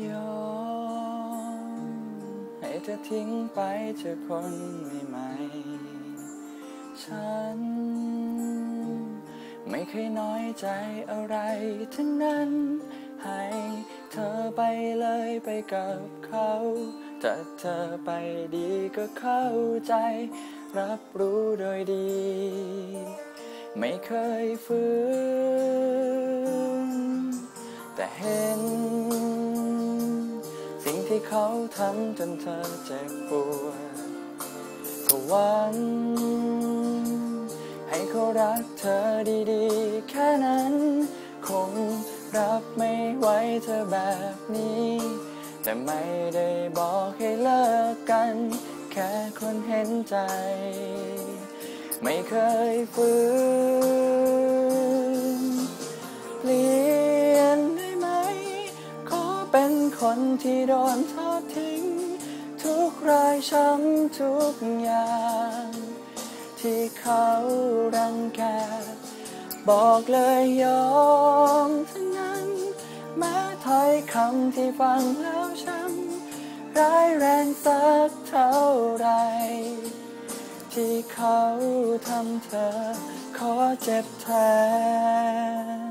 ยอมให้เธอทิ้งไปเจอคนใหม่ๆฉัน ไม่เคยน้อยใจอะไรทั้งนั้น ให้เธอไปเลยไปกับเขาถ้าเธอไปดีก็เข้าใจ รับรู้โดยดี ไม่เคยฝืนแต่เห็น ที่เขาทำจนเธอเจ็บปวดก็หวันให้เขารักเธอดีๆ แค่นั้น คงรับไม่ไหวเธอแบบนี้ แต่ไม่ได้บอกให้เลิกกัน แค่คนเห็นใจ ไม่เคยฝืน คนที่โดนทอดทิ้ง ทุกรอยช้ำทุกอย่าง ที่เขารังแก บอกเลยยอมทั้งนั้นแม้ถ้อยคำที่ฟังแล้วช้ำร้ายแรงสักเท่าไร ที่เขาทำเธอขอเจ็บแทน